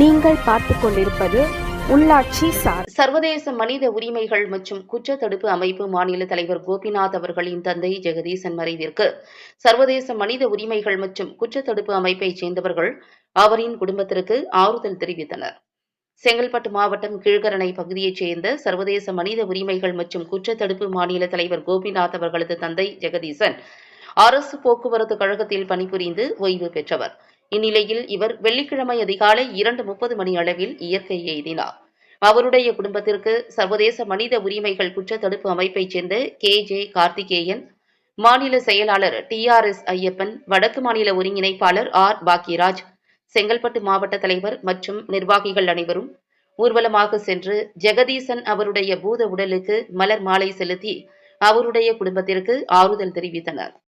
நீங்கள் பார்த்துக் கொண்டிருப்பது உள்ளாட்சி சார். சர்வதேச மனித உரிமைகள் மற்றும் குற்ற தடுப்பு அமைப்பு மாநில தலைவர் கோபிநாத் அவர்களின் தந்தை ஜெகதீசன் மறைவிற்கு சர்வதேச மனித உரிமைகள் மற்றும் குற்ற தடுப்பு அமைப்பைச் சேர்ந்தவர்கள் அவரின் குடும்பத்திற்கு ஆறுதல் தெரிவித்தனர். செங்கல்பட்டு மாவட்டம் கீழ்கரணை பகுதியைச் சேர்ந்த சர்வதேச மனித உரிமைகள் மற்றும் குற்ற தடுப்பு மாநில தலைவர் கோபிநாத் அவர்களது தந்தை ஜெகதீசன் அரசு போக்குவரத்து கழகத்தில் பணிபுரிந்து ஓய்வு பெற்றவர். இந்நிலையில் இவர் வெள்ளிக்கிழமை அதிகாலை இரண்டு முப்பது மணி அளவில் இயற்கை எய்தினார். அவருடைய குடும்பத்திற்கு சர்வதேச மனித உரிமைகள் குற்ற தடுப்பு அமைப்பைச் சேர்ந்த கே. ஜே. கார்த்திகேயன் மாநில செயலாளர் டி. ஆர். எஸ். ஐயப்பன் வடக்கு மாநில ஒருங்கிணைப்பாளர் ஆர். பாக்யராஜ் செங்கல்பட்டு மாவட்ட தலைவர் மற்றும் நிர்வாகிகள் அனைவரும் ஊர்வலமாக சென்று ஜெகதீசன் அவருடைய பூத உடலுக்கு மலர் மாலை செலுத்தி அவருடைய குடும்பத்திற்கு ஆறுதல் தெரிவித்தனர்.